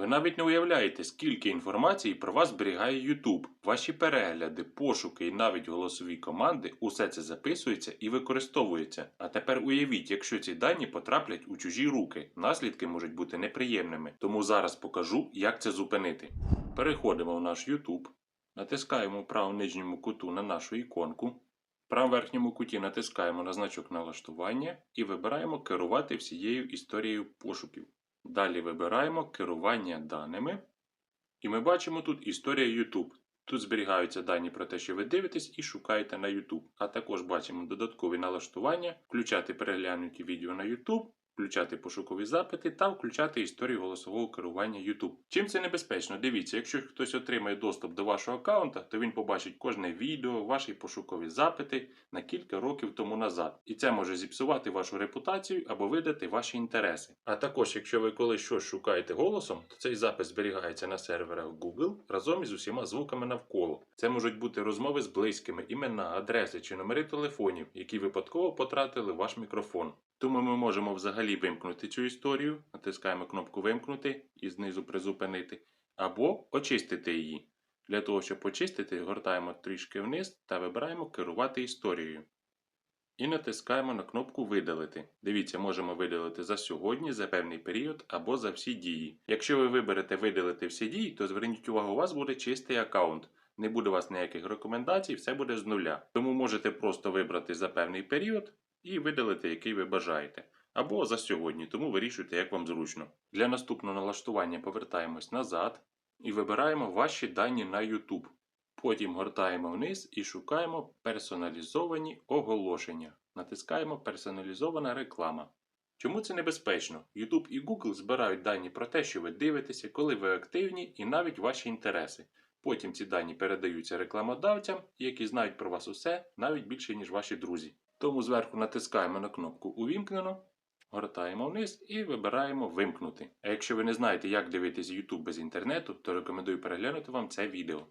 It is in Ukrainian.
Ви навіть не уявляєте, скільки інформації про вас зберігає YouTube. Ваші перегляди, пошуки і навіть голосові команди усе це записується і використовується. А тепер уявіть, якщо ці дані потраплять у чужі руки, наслідки можуть бути неприємними. Тому зараз покажу, як це зупинити. Переходимо в наш YouTube, натискаємо в правому нижньому куту на нашу іконку. В правому верхньому куті натискаємо на значок налаштування і вибираємо керувати всією історією пошуків. Далі вибираємо керування даними. І ми бачимо тут історія YouTube. Тут зберігаються дані про те, що ви дивитесь і шукаєте на YouTube. А також бачимо додаткові налаштування, включати переглянуті відео на YouTube, включати пошукові запити та включати історію голосового керування YouTube. Чим це небезпечно? Дивіться, якщо хтось отримає доступ до вашого аккаунта, то він побачить кожне відео, ваші пошукові запити на кілька років тому назад. І це може зіпсувати вашу репутацію або видати ваші інтереси. А також, якщо ви колись щось шукаєте голосом, то цей запис зберігається на серверах Google разом із усіма звуками навколо. Це можуть бути розмови з близькими, імена, адреси чи номери телефонів, які випадково потратили ваш мікрофон. Тому ми можемо взагалі вимкнути цю історію, натискаємо кнопку Вимкнути і знизу призупинити, або очистити її. Для того, щоб очистити, гортаємо трішки вниз та вибираємо Керувати історією. І натискаємо на кнопку Видалити. Дивіться, можемо видалити за сьогодні, за певний період або за всі дії. Якщо ви виберете видалити всі дії, то зверніть увагу, у вас буде чистий аккаунт. Не буде у вас ніяких рекомендацій, все буде з нуля. Тому можете просто вибрати за певний період і видалити, який ви бажаєте. Або за сьогодні, тому вирішуйте, як вам зручно. Для наступного налаштування повертаємось назад і вибираємо ваші дані на YouTube. Потім гортаємо вниз і шукаємо персоналізовані оголошення. Натискаємо Персоналізована реклама. Чому це небезпечно? YouTube і Google збирають дані про те, що ви дивитеся, коли ви активні і навіть ваші інтереси. Потім ці дані передаються рекламодавцям, які знають про вас усе навіть більше, ніж ваші друзі. Тому зверху натискаємо на кнопку Увімкнено, гортаємо вниз і вибираємо Вимкнути. А якщо ви не знаєте, як дивитись YouTube без інтернету, то рекомендую переглянути вам це відео.